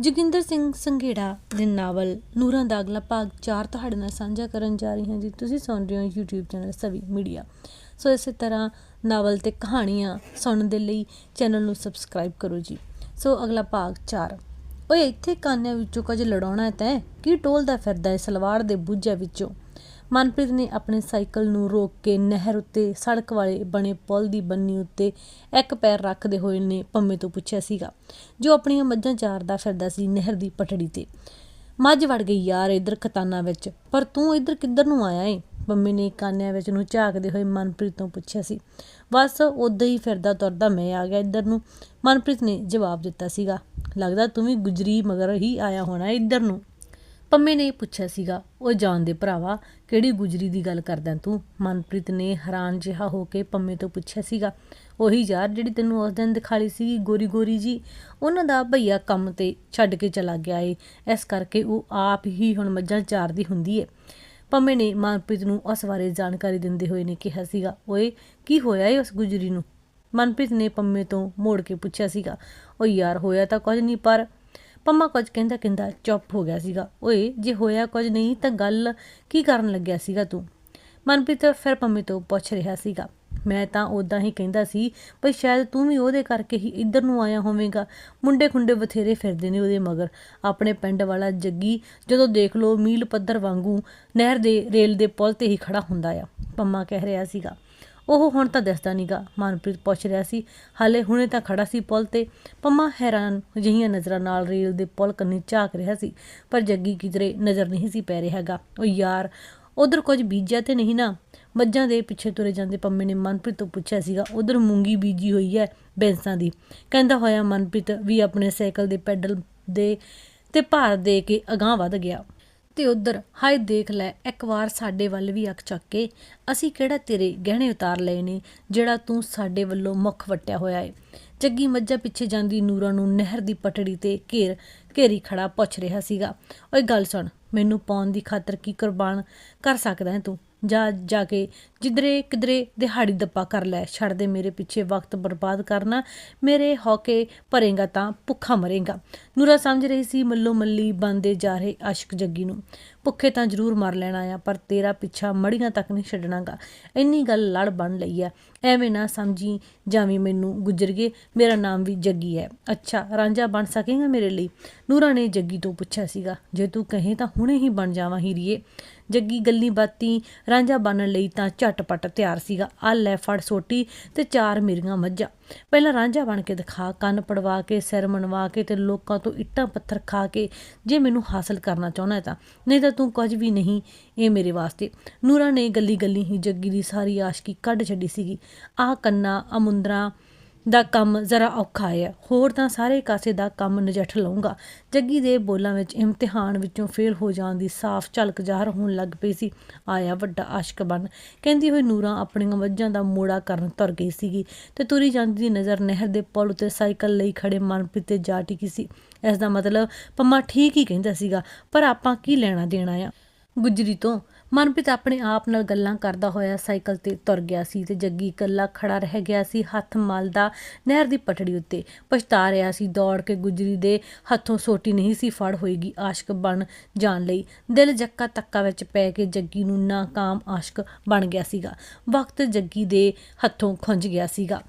ਜੋਗਿੰਦਰ ਸਿੰਘ ਸੰਘੇੜਾ ਦੇ ਨਾਵਲ ਨੂਰਾਂ ਦਾ ਅਗਲਾ ਭਾਗ 4 ਤੁਹਾਡੇ ਨਾਲ ਸਾਂਝਾ ਕਰਨ ਜਾ ਰਹੀ ਹਾਂ ਜੀ। ਤੁਸੀਂ ਸੁਣ ਰਹੇ ਹੋ YouTube channel Savi media. So ਇਸੇ ਤਰ੍ਹਾਂ ਨਾਵਲ ਤੇ ਕਹਾਣੀਆਂ ਸੁਣਨ ਦੇ ਲਈ ਚੈਨਲ ਨੂੰ ਸਬਸਕ੍ਰਾਈਬ ਕਰੋ ਜੀ। ਸੋ ਅਗਲਾ ਭਾਗ 4 ਓਏ, ਇੱਥੇ ਕਾਨਿਆਂ ਵਿੱਚੋਂ ਕੁਝ ਲੜਾਉਣਾ ਹੈ। ਤੈਂ ਕੀ ਟੋਲਦਾ ਫਿਰਦਾ ਹੈ ਸਲਵਾਰ ਦੇ ਬੁੱਝੇ ਵਿੱਚੋਂ? ਮਨਪ੍ਰੀਤ ਨੇ ਆਪਣੇ ਸਾਈਕਲ ਨੂੰ ਰੋਕ ਕੇ ਨਹਿਰ ਉੱਤੇ ਸੜਕ ਵਾਲੇ ਬਣੇ ਪੁਲ ਦੀ ਬੰਨੀ ਉੱਤੇ ਇੱਕ ਪੈਰ ਰੱਖਦੇ ਹੋਏ ਨੇ ਪੰਮੇ ਤੋਂ ਪੁੱਛਿਆ ਸੀਗਾ, ਜੋ ਆਪਣੀਆਂ ਮੱਝਾਂ ਚਾਰਦਾ ਫਿਰਦਾ ਸੀ ਨਹਿਰ ਦੀ ਪਟੜੀ ਤੇ। ਮੱਝ ਵੜ ਗਈ ਯਾਰ ਇਧਰ ਖਤਾਨਾ ਵਿੱਚ, ਪਰ ਤੂੰ ਇਧਰ ਕਿੱਧਰ ਨੂੰ ਆਇਆ ਏ? ਪੰਮੇ ਨੇ ਕਾਨਿਆਂ ਵਿੱਚ ਨੂੰ ਝਾਕਦੇ ਹੋਏ ਮਨਪ੍ਰੀਤ ਤੋਂ ਪੁੱਛਿਆ ਸੀ। ਬਸ ਉਦਾਂ ਹੀ ਫਿਰਦਾ ਤੁਰਦਾ ਮੈਂ ਆ ਗਿਆ ਇੱਧਰ ਨੂੰ। ਮਨਪ੍ਰੀਤ ਨੇ ਜਵਾਬ ਦਿੱਤਾ ਸੀਗਾ, ਲੱਗਦਾ ਤੂੰ ਵੀ ਗੁਜਰੀ ਮਗਰ ਹੀ ਆਇਆ ਹੋਣਾ ਇੱਧਰ ਨੂੰ। ਪੰਮੇ ਨੇ ਪੁੱਛਿਆ ਸੀਗਾ, ਉਹ ਜਾਣਦੇ ਭਰਾਵਾ, ਕਿਹੜੀ ਗੁਜਰੀ ਦੀ ਗੱਲ ਕਰਦਾ ਤੂੰ? ਮਨਪ੍ਰੀਤ ਨੇ ਹੈਰਾਨ ਜਿਹਾ ਹੋ ਕੇ ਪੰਮੇ ਤੋਂ ਪੁੱਛਿਆ ਸੀਗਾ, ਉਹੀ ਯਾਰ ਜਿਹੜੀ ਤੈਨੂੰ ਉਸ ਦਿਨ ਦਿਖਾਲੀ ਸੀ ਗੋਰੀ ਗੋਰੀ ਜੀ, ਉਹਨਾਂ ਦਾ ਭਈਆ ਕੰਮ ਤੇ ਛੱਡ ਕੇ ਚਲਾ ਗਿਆ ਏ, ਇਸ ਕਰਕੇ ਉਹ ਆਪ ਹੀ ਹੁਣ ਮੱਝਾਂ ਚਾਰਦੀ ਹੁੰਦੀ ਏ। ਪੰਮੇ ਨੇ ਮਨਪ੍ਰੀਤ ਨੂੰ ਉਸ ਬਾਰੇ ਜਾਣਕਾਰੀ ਦਿੰਦੇ ਹੋਏ ਨੇ ਕਿਹਾ ਸੀਗਾ, ਓਏ, ਕੀ ਹੋਇਆ ਏ ਉਸ ਗੁਜਰੀ ਨੂੰ? ਮਨਪ੍ਰੀਤ ਨੇ ਪੰਮੇ ਤੋਂ ਮੋੜ ਕੇ ਪੁੱਛਿਆ ਸੀਗਾ ਓ ਯਾਰ, ਹੋਇਆ ਤਾਂ ਕੁਝ ਨਹੀਂ, ਪਰ ਪੰਮਾ ਕੁਝ ਕਹਿੰਦਾ ਕਹਿੰਦਾ ਚੁੱਪ ਹੋ ਗਿਆ ਸੀਗਾ। ਓਏ, ਜੇ ਹੋਇਆ ਕੁਝ ਨਹੀਂ ਤਾਂ ਗੱਲ ਕੀ ਕਰਨ ਲੱਗਿਆ ਸੀਗਾ ਤੂੰ? ਮਨਪ੍ਰੀਤ ਫਿਰ ਪੰਮੇ ਤੋਂ ਪੁੱਛ ਰਿਹਾ ਸੀਗਾ। ਮੈਂ ਤਾਂ ਉਦਾਂ ਹੀ ਕਹਿੰਦਾ ਸੀ, ਭਈ ਸ਼ਾਇਦ ਤੂੰ ਵੀ ਉਹਦੇ ਕਰਕੇ ਹੀ ਇੱਧਰ ਨੂੰ ਆਇਆ ਹੋਵੇਂਗਾ। ਮੁੰਡੇ ਖੁੰਡੇ ਬਥੇਰੇ ਫਿਰਦੇ ਨੇ ਉਹਦੇ ਮਗਰ। ਆਪਣੇ ਪਿੰਡ ਵਾਲਾ ਜੱਗੀ ਜਦੋਂ ਦੇਖ ਲੋ ਮੀਲ ਪੱਧਰ ਵਾਂਗੂ ਨਹਿਰ ਦੇ ਰੇਲ ਦੇ ਪੁਲ ਤੇ ਹੀ ਖੜਾ ਹੁੰਦਾ ਆ। ਪੰਮਾ ਕਹਿ ਰਿਹਾ ਸੀਗਾ। ਉਹ ਹੁਣ ਤਾਂ ਦਿਸਦਾ ਨਹੀਂਗਾ ਮਨਪ੍ਰੀਤ ਪੁੱਛ ਰਿਹਾ ਸੀ। ਹਾਲੇ ਹੁਣੇ ਤਾਂ ਖੜਾ ਸੀ ਪੁਲ ਤੇ। ਪੰਮਾ ਹੈਰਾਨ ਜਿਹੀਆਂ ਨਜ਼ਰਾਂ ਨਾਲ ਰੇਲ ਦੇ ਪੁਲ ਕੰਨੀ ਝਾਕ ਰਿਹਾ ਸੀ। ਪਰ ਜੱਗੀ ਕਿਧਰੇ ਨਜ਼ਰ ਨਹੀਂ ਸੀ ਪੈ ਰਿਹਾਗਾ ਉਹ ਯਾਰ, ਉਧਰ ਕੁਝ ਬੀਜਿਆ ਤੇ ਨਹੀਂ ਨਾ। ਮੱਝਾਂ ਦੇ ਪਿੱਛੇ ਤੁਰੇ ਜਾਂਦੇ ਪੰਮੇ ਨੇ ਮਨਪ੍ਰੀਤ ਤੋਂ ਪੁੱਛਿਆ ਸੀਗਾ, ਉਧਰ ਮੂੰਗੀ ਬੀਜੀ ਹੋਈ ਹੈ ਬੈਂਸਾਂ ਦੀ? ਕਹਿੰਦਾ ਹੋਇਆ ਮਨਪ੍ਰੀਤ ਵੀ ਆਪਣੇ ਸਾਈਕਲ ਦੇ ਪੈਡਲ ਦੇ ਤੇ ਭਾਰ ਦੇ ਕੇ ਅਗਾਹ ਵੱਧ ਗਿਆ। ਤੇ ਉਧਰ, ਹਾਏ ਦੇਖ ਲੈ, ਇੱਕ ਵਾਰ ਸਾਡੇ ਵੱਲ ਵੀ ਅੱਖ ਚੱਕ ਕੇ, ਅਸੀਂ ਕਿਹੜਾ ਤੇਰੇ ਗਹਿਣੇ ਉਤਾਰ ਲਏ ਨੇ, ਜਿਹੜਾ ਤੂੰ ਸਾਡੇ ਵੱਲੋਂ ਮੁੱਖ ਵਟਿਆ ਹੋਇਆ ਏ। ਜੱਗੀ ਮੱਝਾਂ ਪਿੱਛੇ ਜਾਂਦੀ ਨੂਰਾਂ ਨੂੰ ਨਹਿਰ ਦੀ ਪਟੜੀ ਤੇ ਘੇਰ, ਘੇਰੀ ਖੜਾ ਪੁੱਛ ਰਿਹਾ ਸੀਗਾ। ਓਏ ਗੱਲ ਸੁਣ, ਮੈਨੂੰ ਪਾਉਣ ਦੀ ਖਾਤਰ ਕੀ ਕੁਰਬਾਨ ਕਰ ਸਕਦਾ ਹੈ ਤੂੰ? ਜਾ ਜਾ ਕੇ ਜਿੱਧਰੇ ਕਿਧਰੇ ਦਿਹਾੜੀ ਦੱਪਾ ਕਰ ਲੈ, ਛੱਡ ਦੇ ਮੇਰੇ ਪਿੱਛੇ ਵਕਤ ਬਰਬਾਦ ਕਰਨਾ, ਮੇਰੇ ਹੌਕੇ ਭਰੇਗਾ ਤਾਂ ਭੁੱਖਾ ਮਰੇਗਾ। ਨੂਰਾ ਸਮਝ ਰਹੀ ਸੀ ਮੱਲੋ ਮੱਲੀ ਬੰਦੇ ਜਾ ਰਹੇ ਆਸ਼ਿਕ ਜੱਗੀ ਨੂੰ। ਭੁੱਖੇ ਤਾਂ ਜ਼ਰੂਰ ਮਰ ਲੈਣਾ ਆ, ਪਰ ਤੇਰਾ ਪਿੱਛਾ ਮੜੀਆਂ ਤੱਕ ਨਹੀਂ ਛੱਡਣਾਗਾ। ਇੰਨੀ ਗੱਲ ਲੜ ਬਣ ਲਈ ਆ। ਐਵੇਂ ਨਾ ਸਮਝੀ ਜਾਵੀਂ ਮੈਨੂੰ ਗੁਜਰ ਗਏ, ਮੇਰਾ ਨਾਮ ਵੀ ਜੱਗੀ ਹੈ। ਅੱਛਾ, ਰਾਂਝਾ ਬਣ ਸਕੇਗਾ ਮੇਰੇ ਲਈ? ਨੂਰਾ ਨੇ ਜੱਗੀ ਤੋਂ ਪੁੱਛਿਆ ਸੀਗਾ, ਜੇ ਤੂੰ ਕਹੇ ਤਾਂ ਹੁਣੇ ਹੀ ਬਣ ਜਾਵਾਂ ਹੀਰੀਏ। ਜੱਗੀ ਗੱਲੀ ਬਾਤੀ ਰਾਂਝਾ ਬਣਨ ਲਈ ਤਾਂ ਝਟਪਟ ਤਿਆਰ ਸੀਗਾ। ਆ ਲੈ ਫੜ ਸੋਟੀ ਤੇ ਚਾਰ ਮੇਰੀਆਂ ਮੱਝਾਂ। ਪਹਿਲਾਂ ਰਾਂਝਾ ਬਣ ਕੇ ਦਿਖਾ, ਕੰਨ ਪੜਵਾ ਕੇ, ਸਿਰ ਮਨਵਾ ਕੇ ਤੇ ਲੋਕਾਂ ਤੋਂ ਇੱਟਾਂ ਪੱਥਰ ਖਾ ਕੇ ਜੇ ਮੈਨੂੰ ਹਾਸਲ ਕਰਨਾ ਚਾਹੁੰਦਾ ਹੈ ਤਾਂ। ਨਹੀਂ ਤਾਂ ਤੂੰ ਕੁਝ ਵੀ ਨਹੀਂ, ਇਹ ਮੇਰੇ ਵਾਸਤੇ। ਨੂਰਾ ਨੇ ਗੱਲੀ ਗੱਲੀ ਹੀ ਜੱਗੀ ਦੀ ਸਾਰੀ ਆਸ਼ਕੀ ਕੱਢ ਛੱਡੀ ਸੀਗੀ। ਆਹ ਕੰਨਾ ਅਮੁੰਦਰਾ ਦਾ ਕੰਮ ਜ਼ਰਾ ਔਖਾ ਹੈ। ਹੋਰ ਤਾਂ ਸਾਰੇ ਕਾਸੇ ਦਾ ਕੰਮ ਨਜਿੱਠ ਲਊਂਗਾ। ਜੱਗੀ ਦੇ ਬੋਲਾਂ ਵਿੱਚ ਇਮਤਿਹਾਨ ਵਿੱਚੋਂ ਫੇਲ ਹੋ ਜਾਣ ਦੀ ਸਾਫ਼ ਝਲਕ ਜ਼ਾਹਰ ਹੋਣ ਲੱਗ ਪਈ ਸੀ। ਆਇਆ ਵੱਡਾ ਆਸ਼ਕ ਬਣ। ਕਹਿੰਦੀ ਹੋਈ ਨੂਰਾਂ ਆਪਣੀਆਂ ਮੱਝਾਂ ਦਾ ਮੋੜਾ ਕਰਨ ਤੁਰ ਗਈ ਸੀਗੀ ਤੇ ਤੁਰੀ ਜਾਂਦੀ ਦੀ ਨਜ਼ਰ ਨਹਿਰ ਦੇ ਪੁਲ ਉੱਤੇ ਸਾਈਕਲ ਲਈ ਖੜੇ ਮਨਪ੍ਰੀਤ ਤੇ ਜਾ ਟਿਕੀ ਸੀ। ਇਸ ਦਾ ਮਤਲਬ ਪੰਮਾ ਠੀਕ ਹੀ ਕਹਿੰਦਾ ਸੀਗਾ, ਪਰ ਆਪਾਂ ਕੀ ਲੈਣਾ ਦੇਣਾ ਆ? ਗੁਜਰੀ ਤੋਂ ਮਨਪ੍ਰੀਤ ਆਪਣੇ ਆਪ ਨਾਲ ਗੱਲਾਂ ਕਰਦਾ ਹੋਇਆ ਸਾਈਕਲ ਤੇ ਤੁਰ ਗਿਆ ਸੀ ਤੇ ਜੱਗੀ ਇਕੱਲਾ ਖੜਾ ਰਹਿ ਗਿਆ ਸੀ ਹੱਥ ਮਲਦਾ ਨਹਿਰ ਦੀ ਪਟੜੀ ਉੱਤੇ। ਪਛਤਾ ਰਿਹਾ ਸੀ, ਦੌੜ ਕੇ ਗੁਜਰੀ ਦੇ ਹੱਥੋਂ ਸੋਟੀ ਨਹੀਂ ਸੀ ਫੜ ਹੋਏਗੀ ਆਸ਼ਕ ਬਣ ਜਾਣ ਲਈ। ਦਿਲ ਜੱਕਾ ਤੱਕਾ ਵਿੱਚ ਪੈ ਕੇ ਜੱਗੀ ਨੂੰ ਨਾਕਾਮ ਆਸ਼ਕ ਬਣ ਗਿਆ ਸੀਗਾ। ਵਕਤ ਜੱਗੀ ਦੇ ਹੱਥੋਂ ਖੁੰਝ ਗਿਆ ਸੀਗਾ।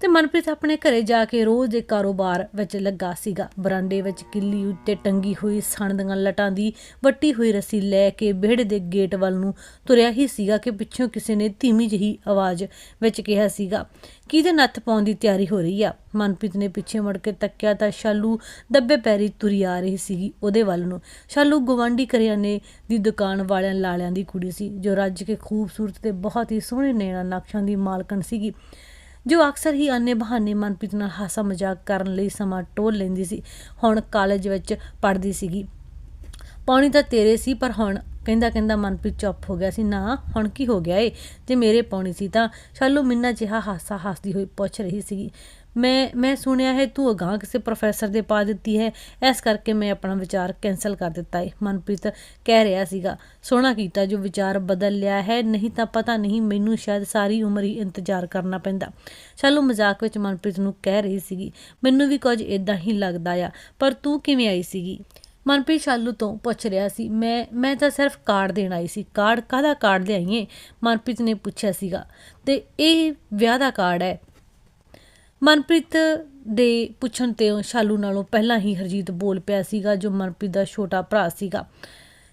ਤੇ ਮਨਪ੍ਰੀਤ ਆਪਣੇ ਘਰੇ ਜਾ ਕੇ ਰੋਜ਼ ਦੇ ਕਾਰੋਬਾਰ ਵਿੱਚ ਲੱਗਾ ਸੀਗਾ। ਬਰਾਂਡੇ ਵਿੱਚ ਕਿੱਲੀ ਉੱਤੇ ਟੰਗੀ ਹੋਈ ਸਣ ਦੀਆਂ ਲਟਾਂ ਦੀ ਵੱਟੀ ਹੋਈ ਰੱਸੀ ਲੈ ਕੇ ਵਿਹੜੇ ਦੇ ਗੇਟ ਵੱਲ ਨੂੰ ਤੁਰਿਆ ਹੀ ਸੀਗਾ ਕਿ ਪਿੱਛੋਂ ਕਿਸੇ ਨੇ ਧੀਮੀ ਜਿਹੀ ਆਵਾਜ਼ ਵਿੱਚ ਕਿਹਾ ਸੀਗਾ, ਕਿਹਦੇ ਨੱਥ ਪਾਉਣ ਦੀ ਤਿਆਰੀ ਹੋ ਰਹੀ ਆ? ਮਨਪ੍ਰੀਤ ਨੇ ਪਿੱਛੇ ਮੁੜ ਕੇ ਤੱਕਿਆ ਤਾਂ ਸ਼ਾਲੂ ਦੱਬੇ ਪੈਰੀ ਤੁਰੀ ਆ ਰਹੀ ਸੀਗੀ ਉਹਦੇ ਵੱਲ ਨੂੰ। ਸ਼ਾਲੂ ਗਵਾਂਢੀ ਕਰਿਆਨੇ ਦੀ ਦੁਕਾਨ ਵਾਲਿਆਂ ਲਾਲਿਆਂ ਦੀ ਕੁੜੀ ਸੀ, ਜੋ ਰੱਜ ਕੇ ਖੂਬਸੂਰਤ ਤੇ ਬਹੁਤ ਹੀ ਸੋਹਣੇ ਨੈਣਾ ਨਕਸ਼ਾਂ ਦੀ ਮਾਲਕਣ ਸੀਗੀ। ਜੋ ਅਕਸਰ ਹੀ ਅੰਨੇ ਬਹਾਨੇ ਮਨਪ੍ਰੀਤ ਨਾਲ ਹਾਸਾ ਮਜ਼ਾਕ ਕਰਨ ਲਈ ਸਮਾਂ ਟੋਲ ਲੈਂਦੀ ਸੀ, ਹੁਣ ਕਾਲਜ ਵਿੱਚ ਪੜ੍ਹਦੀ ਸੀਗੀ। ਪਾਣੀ ਤਾਂ ਤੇਰੇ ਸੀ, ਪਰ ਹੁਣ, ਕਹਿੰਦਾ ਕਹਿੰਦਾ ਮਨਪ੍ਰੀਤ ਚੁੱਪ ਹੋ ਗਿਆ ਸੀ। ਨਾ, ਹੁਣ ਕੀ ਹੋ ਗਿਆ ਏ? ਜੇ ਮੇਰੇ ਪਾਉਣੀ ਸੀ ਤਾਂ? ਸ਼ਾਲੂ ਮਿੰਨਾ ਜਿਹਾ ਹਾਸਾ ਹਾਸਦੀ ਹੋਈ ਪੁੱਛ ਰਹੀ ਸੀਗੀ। ਮੈਂ ਮੈਂ ਸੁਣਿਆ ਹੈ ਤੂੰ ਅਗਾਂਹ ਕਿਸੇ ਪ੍ਰੋਫੈਸਰ ਦੇ ਪਾ ਦਿੱਤੀ ਹੈ। ਇਸ ਕਰਕੇ ਮੈਂ ਆਪਣਾ ਵਿਚਾਰ ਕੈਨਸਲ ਕਰ ਦਿੱਤਾ ਹੈ ਮਨਪ੍ਰੀਤ ਕਹਿ ਰਿਹਾ ਸੀਗਾ, ਸੋਹਣਾ ਕੀਤਾ ਜੋ ਵਿਚਾਰ ਬਦਲ ਲਿਆ ਹੈ, ਨਹੀਂ ਤਾਂ ਪਤਾ ਨਹੀਂ ਮੈਨੂੰ ਸ਼ਾਇਦ ਸਾਰੀ ਉਮਰ ਹੀ ਇੰਤਜ਼ਾਰ ਕਰਨਾ ਪੈਂਦਾ। ਸ਼ਾਲੂ ਮਜ਼ਾਕ ਵਿੱਚ ਮਨਪ੍ਰੀਤ ਨੂੰ ਕਹਿ ਰਹੀ ਸੀਗੀ, ਮੈਨੂੰ ਵੀ ਕੁਝ ਇਦਾਂ ਹੀ ਲੱਗਦਾ ਆ, ਪਰ ਤੂੰ ਕਿਵੇਂ ਆਈ ਸੀਗੀ? ਮਨਪ੍ਰੀਤ ਸ਼ਾਲੂ ਤੋਂ ਪੁੱਛ ਰਿਹਾ ਸੀ, ਮੈਂ ਮੈਂ ਤਾਂ ਸਿਰਫ ਕਾਰਡ ਦੇਣ ਆਈ ਸੀ। ਕਾਰਡ ਕਾਹਦਾ ਕਾਰਡ ਲਿਆਈਏ? ਮਨਪ੍ਰੀਤ ਨੇ ਪੁੱਛਿਆ ਸੀਗਾ। ਤੇ ਇਹ ਵਿਆਹ ਦਾ ਕਾਰਡ ਹੈ। ਮਨਪ੍ਰੀਤ ਦੇ ਪੁੱਛਣ ਤੇ ਸ਼ਾਲੂ ਨਾਲੋਂ ਪਹਿਲਾਂ ਹੀ ਹਰਜੀਤ ਬੋਲ ਪਿਆ ਸੀਗਾ, ਜੋ ਮਨਪ੍ਰੀਤ ਦਾ ਛੋਟਾ ਭਰਾ ਸੀਗਾ।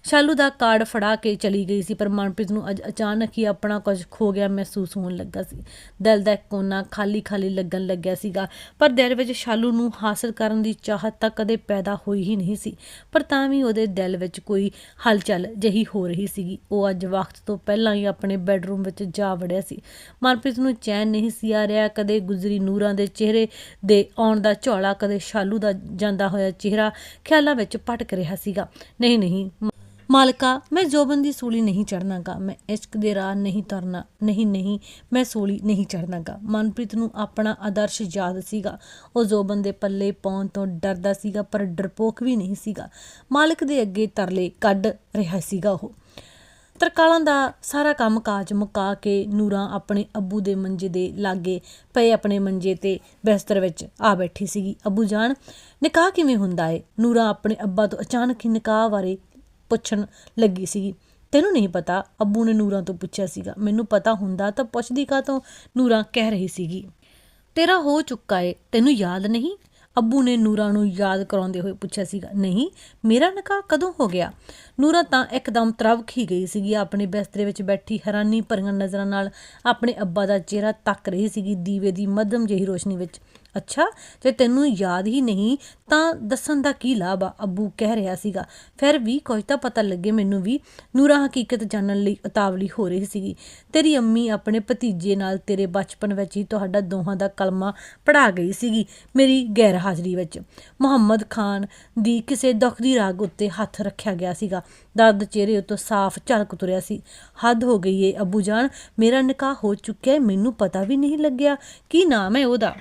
ਸ਼ਾਲੂ ਦਾ ਕਾਰਡ ਫੜਾ ਕੇ ਚਲੀ ਗਈ ਸੀ, ਪਰ ਮਨਪ੍ਰੀਤ ਨੂੰ ਅੱਜ ਅਚਾਨਕ ਹੀ ਆਪਣਾ ਕੁਝ ਖੋ ਗਿਆ ਮਹਿਸੂਸ ਹੋਣ ਲੱਗਾ ਸੀ। ਦਿਲ ਦਾ ਕੋਨਾ ਖਾਲੀ ਖਾਲੀ ਲੱਗਣ ਲੱਗਿਆ ਸੀਗਾ, ਪਰ ਦਿਲ ਵਿੱਚ ਸ਼ਾਲੂ ਨੂੰ ਹਾਸਲ ਕਰਨ ਦੀ ਚਾਹਤ ਤਾਂ ਕਦੇ ਪੈਦਾ ਹੋਈ ਹੀ ਨਹੀਂ ਸੀ, ਪਰ ਤਾਂ ਵੀ ਉਹਦੇ ਦਿਲ ਵਿੱਚ ਕੋਈ ਹਲਚਲ ਜਹੀ ਹੋ ਰਹੀ ਸੀਗੀ। ਉਹ ਅੱਜ ਵਕਤ ਤੋਂ ਪਹਿਲਾਂ ਹੀ ਆਪਣੇ ਬੈੱਡਰੂਮ ਵਿੱਚ ਜਾ ਵੜਿਆ ਸੀ। ਮਨਪ੍ਰੀਤ ਨੂੰ ਚੈਨ ਨਹੀਂ ਸੀ ਆ ਰਿਹਾ, ਕਦੇ ਗੁਜ਼ਰੀ ਨੂਰਾਂ ਦੇ ਚਿਹਰੇ ਦੇ ਆਉਣ ਦਾ ਝੋਲਾ, ਕਦੇ ਸ਼ਾਲੂ ਦਾ ਜਾਂਦਾ ਹੋਇਆ ਚਿਹਰਾ ਖਿਆਲਾਂ ਵਿੱਚ ਭਟਕ ਰਿਹਾ ਸੀਗਾ। ਨਹੀਂ ਨਹੀਂ ਮਾਲਕਾ, ਮੈਂ ਜੋਬਨ ਦੀ ਸੂਲੀ ਨਹੀਂ ਚੜਨਾਗਾ ਮੈਂ ਇਸ਼ਕ ਦੇ ਰਾਹ ਨਹੀਂ ਤੁਰਨਾ ਨਹੀਂ ਨਹੀਂ, ਮੈਂ ਸੂਲੀ ਨਹੀਂ ਚੜਨਾਗਾ ਮਨਪ੍ਰੀਤ ਨੂੰ ਆਪਣਾ ਆਦਰਸ਼ ਯਾਦ ਸੀਗਾ। ਉਹ ਜੋਬਨ ਦੇ ਪੱਲੇ ਪਾਉਣ ਤੋਂ ਡਰਦਾ ਸੀਗਾ, ਪਰ ਡਰਪੋਕ ਵੀ ਨਹੀਂ ਸੀਗਾ। ਮਾਲਕ ਦੇ ਅੱਗੇ ਤਰਲੇ ਕੱਢ ਰਿਹਾ ਸੀਗਾ ਉਹ। ਤਰਕਾਲਾਂ ਦਾ ਸਾਰਾ ਕੰਮ ਕਾਜ ਮੁਕਾ ਕੇ ਨੂਰਾਂ ਆਪਣੇ ਅੱਬੂ ਦੇ ਮੰਜੇ ਦੇ ਲਾਗੇ ਪਏ ਆਪਣੇ ਮੰਜੇ ਤੇ ਬਿਸਤਰ ਵਿੱਚ ਆ ਬੈਠੀ ਸੀਗੀ। ਅੱਬੂ ਜਾਨ ਨਿਕਾਹ ਕਿਵੇਂ ਹੁੰਦਾ ਏ? ਨੂਰਾਂ ਆਪਣੇ ਅੱਬਾ ਤੋਂ ਅਚਾਨਕ ਹੀ ਨਿਕਾਹ ਬਾਰੇ ਪੁੱਛਣ ਲੱਗੀ ਸੀਗੀ। ਤੈਨੂੰ ਨਹੀਂ ਪਤਾ, ਅੱਬੂ ਨੇ ਨੂਰਾਂ ਤੋਂ ਪੁੱਛਿਆ ਸੀਗਾ। ਮੈਨੂੰ ਪਤਾ ਹੁੰਦਾ ਤਾਂ ਪੁੱਛਦੀ ਕਾ ਤੋਂ ਨੂਰਾਂ ਕਹਿ ਰਹੀ ਸੀਗੀ, ਤੇਰਾ ਹੋ ਚੁੱਕਾ ਏ, ਤੈਨੂੰ ਯਾਦ ਨਹੀਂ? ਅੱਬੂ ਨੇ ਨੂਰਾਂ ਨੂੰ ਯਾਦ ਕਰਾਉਂਦੇ ਹੋਏ ਪੁੱਛਿਆ ਸੀਗਾ, ਨਹੀਂ, ਮੇਰਾ ਨਿਕਾਹ ਕਦੋਂ ਹੋ ਗਿਆ? ਨੂਰਾਂ ਤਾਂ ਇੱਕਦਮ ਤਰਵਖ ਹੀ ਗਈ ਸੀਗੀ, ਆਪਣੇ ਬਿਸਤਰੇ ਵਿੱਚ ਬੈਠੀ ਹੈਰਾਨੀ ਭਰੀਆਂ ਨਜ਼ਰਾਂ ਨਾਲ ਆਪਣੇ ਅੱਬਾ ਦਾ ਚਿਹਰਾ ਤੱਕ ਰਹੀ ਸੀਗੀ ਦੀਵੇ ਦੀ ਮੱਧਮ ਜਿਹੀ ਰੋਸ਼ਨੀ ਵਿੱਚ। ਅੱਛਾ, ਜੇ ਤੈਨੂੰ ਯਾਦ ਹੀ ਨਹੀਂ, ਤਾਂ ਦੱਸਣ ਦਾ ਕੀ ਲਾਭ ਆ? ਅੱਬੂ ਕਹਿ ਰਿਹਾ ਸੀਗਾ। ਫਿਰ ਵੀ ਕੁਝ ਤਾਂ ਪਤਾ ਲੱਗੇ ਮੈਨੂੰ ਵੀ, ਨੂਰਾ ਹਕੀਕਤ ਜਾਣਨ ਲਈ ਉਤਾਵਲੀ ਹੋ ਰਹੀ ਸੀਗੀ। ਤੇਰੀ ਅੰਮੀ ਆਪਣੇ ਭਤੀਜੇ ਨਾਲ ਤੇਰੇ ਬਚਪਨ ਵਿੱਚ ਹੀ ਤੁਹਾਡਾ ਦੋਹਾਂ ਦਾ ਕਲਮਾ ਪੜਾ ਗਈ ਸੀਗੀ, ਮੇਰੀ ਗੈਰ ਹਾਜ਼ਰੀ ਵਿੱਚ। ਮੁਹੰਮਦ ਖਾਨ ਦੀ ਕਿਸੇ ਦੁੱਖ ਦੀ ਰਾਗ ਉੱਤੇ ਹੱਥ ਰੱਖਿਆ ਗਿਆ ਸੀਗਾ। ਦਰਦ ਚਿਹਰੇ ਉੱਤੋਂ ਸਾਫ਼ ਝਲਕ ਤੁਰਿਆ ਸੀ। ਹੱਦ ਹੋ ਗਈ ਏ, ਅੱਬੂ ਜਾਨ, ਮੇਰਾ ਨਿਕਾਹ ਹੋ ਚੁੱਕਿਆ ਮੈਨੂੰ ਪਤਾ ਵੀ ਨਹੀਂ ਲੱਗਿਆ। ਕੀ ਨਾਮ ਹੈ ਉਹਦਾ?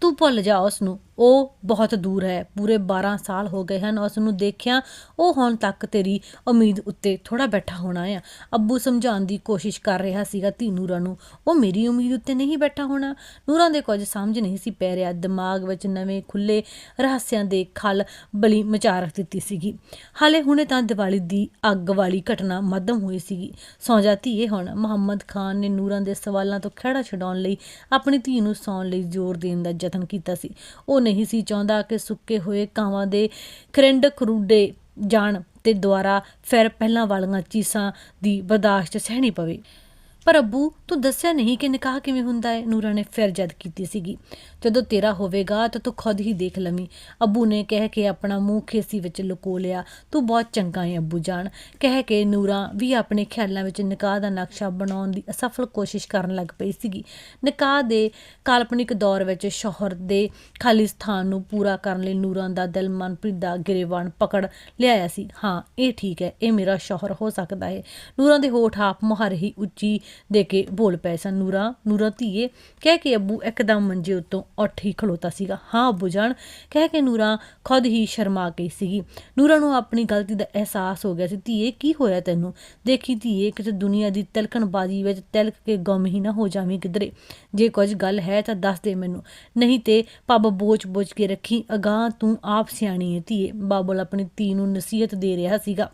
ਤੂੰ ਭੁੱਲ ਜਾ ਉਸ ਨੂੰ ਉਹ ਬਹੁਤ ਦੂਰ ਹੈ। ਪੂਰੇ 12 ਸਾਲ ਹੋ ਗਏ ਹਨ। ਉਸ ਨੂੰ ਦੇਖਿਆ ਉਹ ਹੁਣ ਤੱਕ ਤੇਰੀ ਉਮੀਦ ਉੱਤੇ ਥੋੜਾ ਬੈਠਾ ਹੋਣਾ ਆ। ਅੱਬੂ ਸਮਝਾਉਣ ਦੀ ਕੋਸ਼ਿਸ਼ ਕਰ ਰਿਹਾ ਸੀਗਾ ਧੀ ਨੂਰਾਂ ਨੂੰ। ਉਹ ਮੇਰੀ ਉਮੀਦ ਉੱਤੇ ਨਹੀਂ ਬੈਠਾ ਹੋਣਾ। ਨੂਰਾਂ ਦੇ ਕੁਝ ਸਮਝ ਨਹੀਂ ਸੀ ਪੈ ਰਿਹਾ। ਦਿਮਾਗ ਵਿੱਚ ਨਵੇਂ ਖੁੱਲੇ ਰਹੱਸਿਆਂ ਦੇ ਖਲ ਬਲੀ ਮਚਾ ਰੱਖ ਦਿੱਤੀ ਸੀਗੀ। ਹਾਲੇ ਹੁਣੇ ਤਾਂ ਦੀਵਾਲੀ ਦੀ ਅੱਗ ਵਾਲੀ ਘਟਨਾ ਮੱਧਮ ਹੋਈ ਸੀਗੀ। ਸੌਂ ਜਾ ਧੀਏ ਹੁਣ। ਮੁਹੰਮਦ ਖਾਨ ਨੇ ਨੂਰਾਂ ਦੇ ਸਵਾਲਾਂ ਤੋਂ ਖਹਿੜਾ ਛਡਾਉਣ ਲਈ ਆਪਣੀ ਧੀ ਨੂੰ ਸੌਣ ਲਈ ਜ਼ੋਰ ਦੇਣ ਦਾ ਯਤਨ ਕੀਤਾ ਸੀ। ਉਹ ਨਹੀਂ ਸੀ ਚਾਹੁੰਦਾ ਕਿ ਸੁੱਕੇ ਹੋਏ ਕਾਵਾਂ ਦੇ ਖਰਿੰਡ ਖਰੂਡੇ ਜਾਣ ਤੇ ਦੁਆਰਾ ਫਿਰ ਪਹਿਲਾਂ ਵਾਲੀਆਂ ਚੀਸਾਂ ਦੀ ਬਰਦਾਸ਼ਤ ਸਹਿਣੀ ਪਵੇ। ਪਰ ਅੱਬੂ, ਤੂੰ ਦੱਸਿਆ ਨਹੀਂ ਕਿ ਨਿਕਾਹ ਕਿਵੇਂ ਹੁੰਦਾ ਹੈ? ਨੂਰਾ ਨੇ ਫਿਰ ਜਦ ਕੀਤੀ ਸੀਗੀ। ਜਦੋਂ ਤੇਰਾ ਹੋਵੇਗਾ ਤਾਂ ਤੂੰ ਖੁਦ ਹੀ ਦੇਖ ਲਵੀਂ। ਅੱਬੂ ਨੇ ਕਹਿ ਕੇ ਆਪਣਾ ਮੂੰਹ ਖੇਸੀ ਵਿੱਚ ਲੁਕੋ ਲਿਆ। ਤੂੰ ਬਹੁਤ ਚੰਗਾ ਹੈ ਅੱਬੂ ਜਾਨ। ਕਹਿ ਕੇ ਨੂਰਾ ਵੀ ਆਪਣੇ ਖਿਆਲਾਂ ਵਿੱਚ ਨਿਕਾਹ ਦਾ ਨਕਸ਼ਾ ਬਣਾਉਣ ਦੀ ਅਸਫਲ ਕੋਸ਼ਿਸ਼ ਕਰਨ ਲੱਗ ਪਈ ਸੀਗੀ। ਨਿਕਾਹ ਦੇ ਕਾਲਪਨਿਕ ਦੌਰ ਵਿੱਚ ਸ਼ੋਹਰ ਦੇ ਖਾਲੀ ਸਥਾਨ ਨੂੰ ਪੂਰਾ ਕਰਨ ਲਈ ਨੂਰਾਂ ਦਾ ਦਿਲ ਮਨਪ੍ਰੀਤ ਦਾ ਗਿਰੇਵਾਨ ਪਕੜ ਲਿਆਇਆ ਸੀ। ਹਾਂ, ਇਹ ਠੀਕ ਹੈ, ਇਹ ਮੇਰਾ ਸ਼ੋਹਰ ਹੋ ਸਕਦਾ ਹੈ। ਨੂਰਾਂ ਦੇ ਹੋਠ ਆਪ ਮੁਹਾਰੇ ਹੀ ਉੱਚੀ ਦੇ ਕੇ ਬੋਲ ਪਏ ਸਨ। ਨੂਰਾ ਨੂਰਾ ਧੀਏ, ਕਹਿ ਕੇ ਅੱਬੂ ਇੱਕਦਮ ਮੰਜੇ ਉੱਤੋਂ ਉੱਠ ਹੀ ਖਲੋਤਾ ਸੀਗਾ। ਹਾਂ ਅੱਬੂ ਜਾਨ, ਕਹਿ ਕੇ ਨੂਰਾ ਖੁਦ ਹੀ ਸ਼ਰਮਾ ਗਈ ਸੀਗੀ। ਨੂਰਾ ਨੂੰ ਆਪਣੀ ਗਲਤੀ ਦਾ ਅਹਿਸਾਸ ਹੋ ਗਿਆ ਸੀ। ਧੀਏ, ਕੀ ਹੋਇਆ ਤੈਨੂੰ? ਦੇਖੀ ਧੀਏ, ਕਿਤੇ ਦੁਨੀਆ ਦੀ ਤਲਕਣਬਾਜ਼ੀ ਵਿੱਚ ਤਿਲਕ ਕੇ ਗੁੰਮ ਹੀ ਨਾ ਹੋ ਜਾਵੀਂ ਕਿਧਰੇ। ਜੇ ਕੁਝ ਗੱਲ ਹੈ ਤਾਂ ਦੱਸ ਦੇ ਮੈਨੂੰ। ਨਹੀਂ ਤੇ ਪੱਬ ਬੋਝ ਬੋਝ ਕੇ ਰੱਖੀ, ਅਗਾਹ ਤੂੰ ਆਪ ਸਿਆਣੀ ਹੈ ਧੀਏ। ਬਾਬਲ ਆਪਣੀ ਧੀ ਨੂੰ ਨਸੀਹਤ ਦੇ ਰਿਹਾ ਸੀਗਾ।